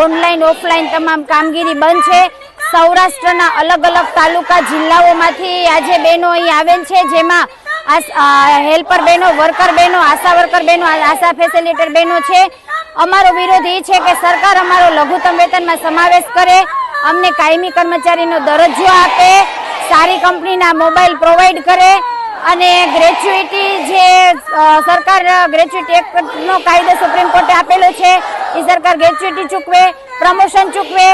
Online, offline તમામ કામગીરી બંધ છે. સૌરાષ્ટ્રના અલગ અલગ તાલુકા જિલ્લાઓમાંથી આજે બહેનો અહીં આવેલ છે, જેમાં હેલ્પર બહેનો, વર્કર બહેનો, આશા વર્કર બહેનો આશા ફેસિલિટર બહેનો છે. અમારો વિરોધ એ છે કે સરકાર અમારો લઘુત્તમ વેતનમાં સમાવેશ કરે. અમને કાયમી કર્મચારીનો દરજ્જો આપે, સારી કંપનીના મોબાઈલ પ્રોવાઈડ કરે. અને ગ્રેચ્યુટી જે સરકાર ગ્રેચ્યુટી એક્ટનો કાયદો સુપ્રીમ કોર્ટે આપેલો છે, એ સરકાર ગ્રેચ્યુટી ચૂકવે પ્રમોશન ચૂકવે,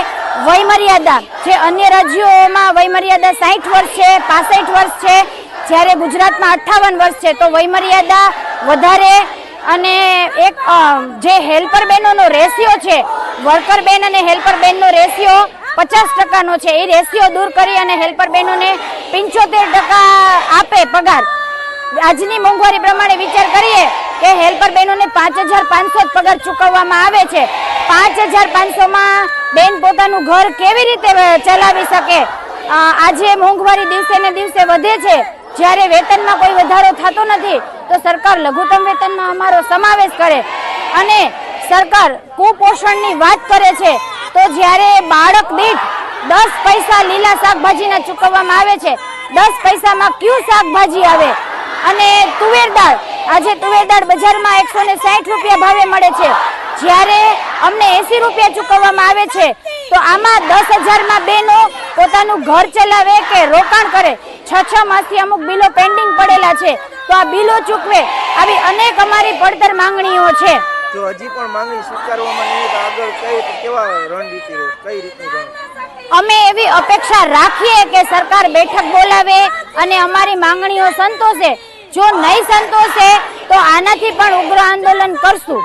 વયમર્યાદા, જે અન્ય રાજ્યોમાં વયમર્યાદા સાઠ વર્ષ છે, પાસઠ વર્ષ છે, જ્યારે ગુજરાતમાં અઠ્ઠાવન વર્ષ છે, તો વયમર્યાદા વધારે અને એક જે હેલ્પર બહેનોનો રેશિયો છે વર્કર બેન અને હેલ્પર બેનનો રેશિયો પચાસ ટકાનો છે, એ રેશિયો દૂર કરી અને હેલ્પર બહેનોને પંચોતેર ટકા આપે પગાર? આજની મોંઘવારી પ્રમાણે વિચાર કરીએ કે હેલ્પર બહેનોને પાંચ હજાર પાંચસો પગાર ચૂકવવામાં આવે છે. પાંચ હજાર પાંચસોમાં બેન પોતાનું ઘર કેવી રીતે ચલાવી શકે? આજે મોંઘવારી દિવસે ને દિવસે વધે છે. જ્યારે વેતનમાં કોઈ વધારો થતો નથી, તો સરકાર લઘુત્તમ વેતનમાં અમારો સમાવેશ કરે. અને સરકાર કુપોષણની વાત કરે છે, તો જ્યારે બાળક દીઠ દસ પૈસા લીલા શાકભાજીના ચૂકવવામાં આવે છે દસ પૈસામાં કયું શાકભાજી આવે? અને તુવેર દાળ. આજે તુવેર દાળ બજારમાં એકસો ને સાઠ રૂપિયા ભાવે મળે છે. જ્યારે અમને એસી રૂપિયા ચૂકવવામાં આવે છે, તો આમાં દસ હજારમાં બેનો પોતાનું ઘર ચલાવે કે રોકાણ કરે? છ છ માસથી અમુક બિલો પેન્ડિંગ પડેલા છે. તો આ બિલો ચૂકવે આવી અનેક અમારી પડતર માંગણીઓ છે. જો હજી પણ માંગણી સ્વીકારવામાં નહીં તો આગળ કઈ કેવા રણનીતિ કઈ રીતની અમે એવી અપેક્ષા રાખીએ કે સરકાર બેઠક બોલાવે અને અમારી માંગણીઓ સંતોષે. જો નહીં સંતોષે, તો આનાથી પણ ઉગ્ર આંદોલન કરશું.